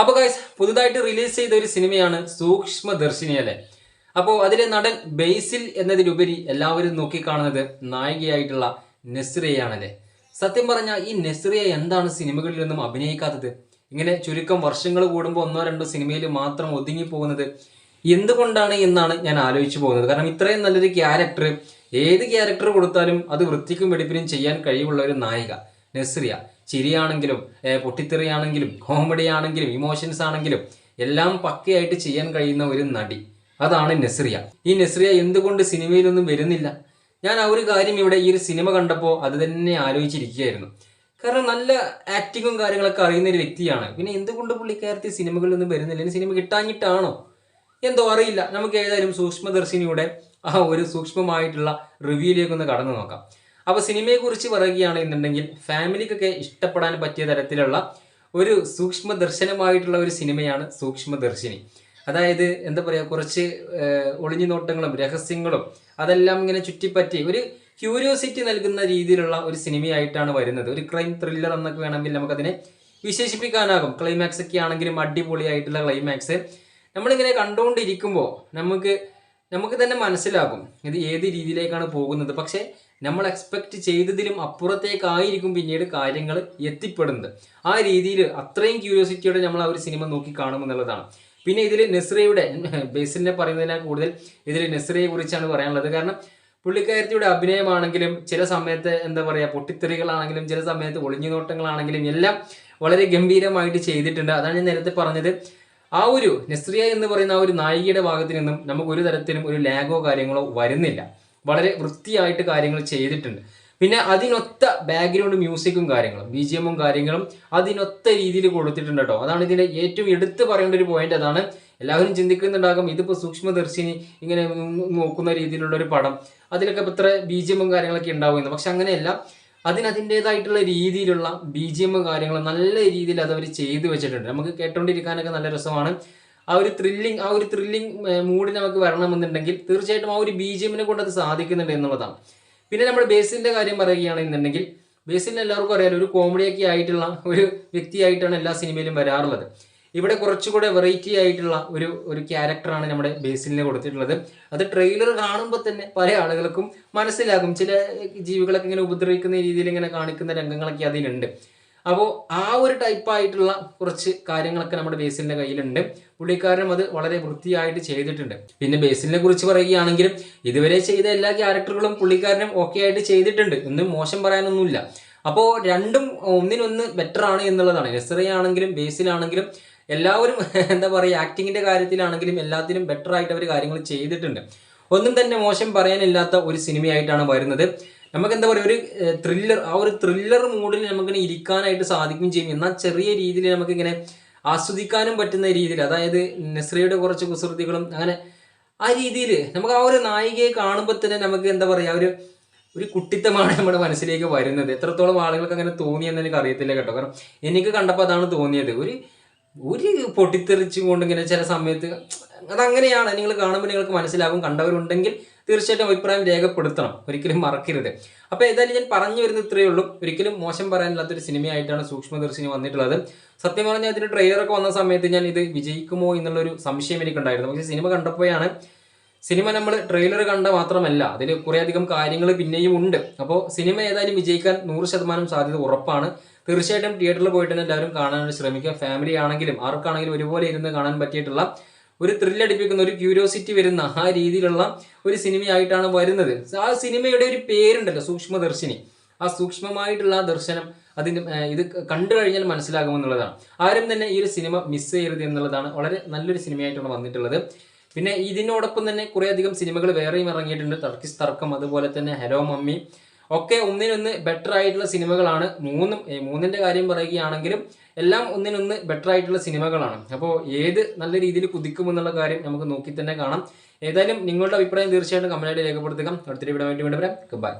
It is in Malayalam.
അപ്പോൾ ഗൈസ് പുതുതായിട്ട് റിലീസ് ചെയ്ത ഒരു സിനിമയാണ് സൂക്ഷ്മദർശിനി അല്ലേ? അപ്പോൾ അതിലെ നടൻ ബേസിൽ എന്നതിലുപരി എല്ലാവരും നോക്കിക്കാണുന്നത് നായികയായിട്ടുള്ള നെസ്രിയയാണല്ലേ? സത്യം പറഞ്ഞാൽ ഈ നെസ്രിയ എന്താണ് സിനിമകളിലൊന്നും അഭിനയിക്കാത്തത്? ഇങ്ങനെ ചുരുക്കം വർഷങ്ങൾ കൂടുമ്പോൾ ഒന്നോ രണ്ടോ സിനിമയിൽ മാത്രം ഒതുങ്ങി പോകുന്നത് എന്തുകൊണ്ടാണ് എന്നാണ് ഞാൻ ആലോചിച്ചു പോകുന്നത്. കാരണം ഇത്രയും നല്ലൊരു ക്യാരക്ടർ ഏത് ക്യാരക്ടർ കൊടുത്താലും അത് വൃത്തിക്കും വെടിപ്പിനും ചെയ്യാൻ കഴിവുള്ള ഒരു നായിക. നെസ്രിയ ചിരിയാണെങ്കിലും പൊട്ടിത്തെറിയാണെങ്കിലും കോമഡി ആണെങ്കിലും ഇമോഷൻസ് ആണെങ്കിലും എല്ലാം പക്കയായിട്ട് ചെയ്യാൻ കഴിയുന്ന ഒരു നടി. അതാണ് നെസ്രിയ. ഈ നെസ്രിയ എന്തുകൊണ്ട് സിനിമയിലൊന്നും വരുന്നില്ല? ഞാൻ ആ ഒരു കാര്യം ഇവിടെ ഈ ഒരു സിനിമ കണ്ടപ്പോൾ അത് തന്നെ ആലോചിച്ചിരിക്കുകയായിരുന്നു. കാരണം നല്ല ആക്ടിങ്ങും കാര്യങ്ങളൊക്കെ അറിയുന്ന ഒരു വ്യക്തിയാണ്. പിന്നെ എന്തുകൊണ്ട് പുള്ളിക്കാരത്തി സിനിമകളിലൊന്നും വരുന്നില്ല? സിനിമ കിട്ടാഞ്ഞിട്ടാണോ? എന്തോ അറിയില്ല. നമുക്ക് ഏതായാലും സൂക്ഷ്മദർശിനിയുടെ ആ ഒരു സൂക്ഷ്മമായിട്ടുള്ള റിവ്യൂയിലേക്ക് ഒന്ന് കടന്നു നോക്കാം. അപ്പോൾ സിനിമയെക്കുറിച്ച് പറയുകയാണെന്നുണ്ടെങ്കിൽ ഫാമിലിക്കൊക്കെ ഇഷ്ടപ്പെടാൻ പറ്റിയ തരത്തിലുള്ള ഒരു സൂക്ഷ്മ ദർശനമായിട്ടുള്ള ഒരു സിനിമയാണ് സൂക്ഷ്മദർശിനി. അതായത് എന്താ പറയുക കുറച്ച് ഏഹ്, ഒളിഞ്ഞു നോട്ടങ്ങളും രഹസ്യങ്ങളും അതെല്ലാം ഇങ്ങനെ ചുറ്റിപ്പറ്റി ഒരു ക്യൂരിയോസിറ്റി നൽകുന്ന രീതിയിലുള്ള ഒരു സിനിമയായിട്ടാണ് വരുന്നത്. ഒരു ക്രൈം ത്രില്ലർ എന്നൊക്കെ വേണമെങ്കിൽ നമുക്കതിനെ വിശേഷിപ്പിക്കാനാകും. ക്ലൈമാക്സ് ഒക്കെ ആണെങ്കിലും അടിപൊളിയായിട്ടുള്ള ക്ലൈമാക്സ്. നമ്മളിങ്ങനെ കണ്ടുകൊണ്ടിരിക്കുമ്പോൾ നമുക്ക് നമുക്ക് തന്നെ മനസ്സിലാകും ഇത് ഏത് രീതിയിലേക്കാണ് പോകുന്നത്. പക്ഷേ നമ്മൾ എക്സ്പെക്ട് ചെയ്തതിലും അപ്പുറത്തേക്കായിരിക്കും പിന്നീട് കാര്യങ്ങൾ എത്തിപ്പെടുന്നത്. ആ രീതിയിൽ അത്രയും ക്യൂരിയോസിറ്റിയോടെ നമ്മൾ ആ ഒരു സിനിമ നോക്കി കാണുമെന്നുള്ളതാണ് പിന്നെ ഇതിൽ നെസ്രയുടെ ബേസിനെ പറയുന്നതിനാൽ കൂടുതൽ ഇതിൽ നെസ്രയെ കുറിച്ചാണ് പറയാനുള്ളത്. കാരണം പുള്ളിക്കാരത്തിയുടെ അഭിനയമാണെങ്കിലും ചില സമയത്ത് എന്താ പറയുക പൊട്ടിത്തെറികളാണെങ്കിലും ചില സമയത്ത് ഒളിഞ്ഞു നോട്ടങ്ങളാണെങ്കിലും എല്ലാം വളരെ ഗംഭീരമായിട്ട് ചെയ്തിട്ടുണ്ട്. അതാണ് ഞാൻ നേരത്തെ പറഞ്ഞത്. ആ ഒരു നെസ്രിയ എന്ന് പറയുന്ന ആ ഒരു നായികയുടെ ഭാഗത്തു നിന്നും നമുക്ക് ഒരു തരത്തിലും ഒരു ലാഗോ കാര്യങ്ങളോ വരുന്നില്ല. വളരെ വൃത്തിയായിട്ട് കാര്യങ്ങൾ ചെയ്തിട്ടുണ്ട്. പിന്നെ അതിനൊത്ത ബാക്ക്ഗ്രൗണ്ട് മ്യൂസിക്കും കാര്യങ്ങളും ബി ജി എമ്മും കാര്യങ്ങളും അതിനൊത്ത രീതിയിൽ കൊടുത്തിട്ടുണ്ട് കേട്ടോ അതാണ് ഇതിന്റെ ഏറ്റവും എടുത്തു പറയേണ്ട ഒരു പോയിന്റ് അതാണ് എല്ലാവരും ചിന്തിക്കുന്നുണ്ടാകും ഇതിപ്പോൾ സൂക്ഷ്മദർശിനി ഇങ്ങനെ നോക്കുന്ന രീതിയിലുള്ള ഒരു പടം. അതിലൊക്കെ ഇത്ര ബി ജി എമ്മും കാര്യങ്ങളൊക്കെ ഉണ്ടാവുമെന്ന്. പക്ഷെ അങ്ങനെയല്ല. അതിന് അതിന്റെതായിട്ടുള്ള രീതിയിലുള്ള ബി ജി എം കാര്യങ്ങൾ നല്ല രീതിയിൽ അത് അവർ ചെയ്തു വെച്ചിട്ടുണ്ട്. നമുക്ക് കേട്ടോണ്ടിരിക്കാനൊക്കെ നല്ല രസമാണ്. ആ ഒരു ത്രില്ലിങ് ആ ഒരു ത്രില്ലിങ് മൂഡിൽ നമുക്ക് വരണമെന്നുണ്ടെങ്കിൽ തീർച്ചയായിട്ടും ആ ഒരു ബി ജി എമ്മിനെ കൊണ്ട് അത് സാധിക്കുന്നുണ്ട് എന്നുള്ളതാണ്. പിന്നെ നമ്മൾ ബേസിന്റെ കാര്യം പറയുകയാണെന്നുണ്ടെങ്കിൽ ബേസിൽ എല്ലാവർക്കും അറിയാലോ ഒരു കോമഡിയൊക്കെ ആയിട്ടുള്ള ഒരു വ്യക്തിയായിട്ടാണ് എല്ലാ സിനിമയിലും വരാറുള്ളത്. ഇവിടെ കുറച്ചുകൂടെ വെറൈറ്റി ആയിട്ടുള്ള ഒരു ഒരു ക്യാരക്ടറാണ് നമ്മുടെ ബേസിലിനെ കൊടുത്തിട്ടുള്ളത്. അത് ട്രെയിലർ കാണുമ്പോൾ തന്നെ പല ആളുകൾക്കും മനസ്സിലാകും. ചില ജീവികളൊക്കെ ഇങ്ങനെ ഉപദ്രവിക്കുന്ന രീതിയിൽ ഇങ്ങനെ കാണിക്കുന്ന രംഗങ്ങളൊക്കെ അതിലുണ്ട്. അപ്പോൾ ആ ഒരു ടൈപ്പായിട്ടുള്ള കുറച്ച് കാര്യങ്ങളൊക്കെ നമ്മുടെ ബേസിലിന്റെ കയ്യിലുണ്ട്. പുള്ളിക്കാരനും അത് വളരെ വൃത്തിയായിട്ട് ചെയ്തിട്ടുണ്ട്. പിന്നെ ബേസിലിനെ കുറിച്ച് പറയുകയാണെങ്കിലും ഇതുവരെ ചെയ്ത എല്ലാ ക്യാരക്ടറുകളും പുള്ളിക്കാരനും ഓക്കെ ആയിട്ട് ചെയ്തിട്ടുണ്ട്. ഒന്നും മോശം പറയാനൊന്നുമില്ല. അപ്പോൾ രണ്ടും ഒന്നിനൊന്ന് ബെറ്റർ ആണ് എന്നുള്ളതാണ്. നെസറിയാണെങ്കിലും ബേസിലാണെങ്കിലും എല്ലാവരും എന്താ പറയുക ആക്ടിങ്ങിന്റെ കാര്യത്തിലാണെങ്കിലും എല്ലാത്തിനും ബെറ്റർ ആയിട്ട് അവർ കാര്യങ്ങൾ ചെയ്തിട്ടുണ്ട്. ഒന്നും തന്നെ മോശം പറയാനില്ലാത്ത ഒരു സിനിമയായിട്ടാണ് വരുന്നത്. നമുക്ക് എന്താ പറയുക ഒരു ത്രില്ലർ ആ ഒരു ത്രില്ലർ മൂഡിൽ നമുക്കിങ്ങനെ ഇരിക്കാനായിട്ട് സാധിക്കുകയും ചെയ്യും. എന്നാൽ ചെറിയ രീതിയിൽ നമുക്കിങ്ങനെ ആസ്വദിക്കാനും പറ്റുന്ന രീതിയിൽ അതായത് നെസ്രയുടെ കുറച്ച് കുസൃതികളും അങ്ങനെ ആ രീതിയിൽ നമുക്ക് ആ ഒരു നായികയെ കാണുമ്പോൾ തന്നെ നമുക്ക് എന്താ പറയുക ഒരു ഒരു കുട്ടിത്തമാണ് നമ്മുടെ മനസ്സിലേക്ക് വരുന്നത്. എത്രത്തോളം ആളുകൾക്ക് അങ്ങനെ തോന്നിയെന്ന് എനിക്ക് അറിയത്തില്ല കേട്ടോ. കാരണം എനിക്ക് കണ്ടപ്പോൾ അതാണ് തോന്നിയത്. ഒരു ഒരു പൊട്ടിത്തെറിച്ചും കൊണ്ട് ഇങ്ങനെ ചില സമയത്ത് അതങ്ങനെയാണ്. നിങ്ങൾ കാണുമ്പോൾ നിങ്ങൾക്ക് മനസ്സിലാകും കണ്ടവരുണ്ടെങ്കിൽ തീർച്ചയായിട്ടും അഭിപ്രായം രേഖപ്പെടുത്തണം. ഒരിക്കലും മറക്കരുത്. അപ്പോൾ ഏതായാലും ഞാൻ പറഞ്ഞു വരുന്നത് ഇത്രയേ ഉള്ളൂ. ഒരിക്കലും മോശം പറയാനില്ലാത്തൊരു സിനിമയായിട്ടാണ് സൂക്ഷ്മദർശിനി വന്നിട്ടുള്ളത്. സത്യം പറഞ്ഞാൽ അതിന്റെ ട്രെയിലറൊക്കെ വന്ന സമയത്ത് ഞാൻ ഇത് വിജയിക്കുമോ എന്നുള്ളൊരു സംശയം എനിക്കുണ്ടായിരുന്നു. പക്ഷേ സിനിമ കണ്ടപ്പോഴാണ് സിനിമ നമ്മൾ ട്രെയിലർ കണ്ട മാത്രമല്ല അതിൽ കുറേയധികം കാര്യങ്ങൾ പിന്നെയും ഉണ്ട്. അപ്പോൾ സിനിമ ഏതായാലും വിജയിക്കാൻ നൂറ് ശതമാനം സാധ്യത ഉറപ്പാണ്. തീർച്ചയായിട്ടും തിയേറ്ററിൽ പോയിട്ട് തന്നെ എല്ലാവരും കാണാൻ ശ്രമിക്കുക. ഫാമിലി ആണെങ്കിലും ആർക്കാണെങ്കിലും ഒരുപോലെ ഇരുന്ന് കാണാൻ പറ്റിയിട്ടുള്ള ഒരു ത്രില്ലടിപ്പിക്കുന്ന ഒരു ക്യൂരിയോസിറ്റി വരുന്ന ആ രീതിയിലുള്ള ഒരു സിനിമയായിട്ടാണ് വരുന്നത്. ആ സിനിമയുടെ ഒരു പേരുണ്ടല്ലോ സൂക്ഷ്മദർശിനി. ആ സൂക്ഷ്മമായിട്ടുള്ള ദർശനം അതിന്റെ ഇത് കണ്ടു കഴിഞ്ഞാൽ മനസ്സിലാകുമെന്നുള്ളതാണ്. ആരും തന്നെ ഈ ഒരു സിനിമ മിസ് ചെയ്യരുത് എന്നുള്ളതാണ് വളരെ നല്ലൊരു സിനിമയായിട്ടാണ് വന്നിട്ടുള്ളത്. പിന്നെ ഇതിനോടൊപ്പം തന്നെ കുറേയധികം സിനിമകൾ വേറെയും ഇറങ്ങിയിട്ടുണ്ട്. തർക്കിസ് തർക്കം അതുപോലെ തന്നെ ഹലോ മമ്മി. ഒക്കെ ഒന്നിനൊന്ന് ബെറ്റർ ആയിട്ടുള്ള സിനിമകളാണ്. മൂന്നും മൂന്നിന്റെ കാര്യം പറയുകയാണെങ്കിലും എല്ലാം ഒന്നിനൊന്ന് ബെറ്റർ ആയിട്ടുള്ള സിനിമകളാണ്. അപ്പോൾ ഏത് നല്ല രീതിയിൽ കുതിക്കുമെന്നുള്ള കാര്യം നമുക്ക് നോക്കി തന്നെ കാണാം. ഏതായാലും നിങ്ങളുടെ അഭിപ്രായം തീർച്ചയായിട്ടും കമന്റായിട്ട് രേഖപ്പെടുത്തുക. അടുത്തൊരു വീഡിയോ വേണ്ടി വീണ്ടും വരാം. ബൈ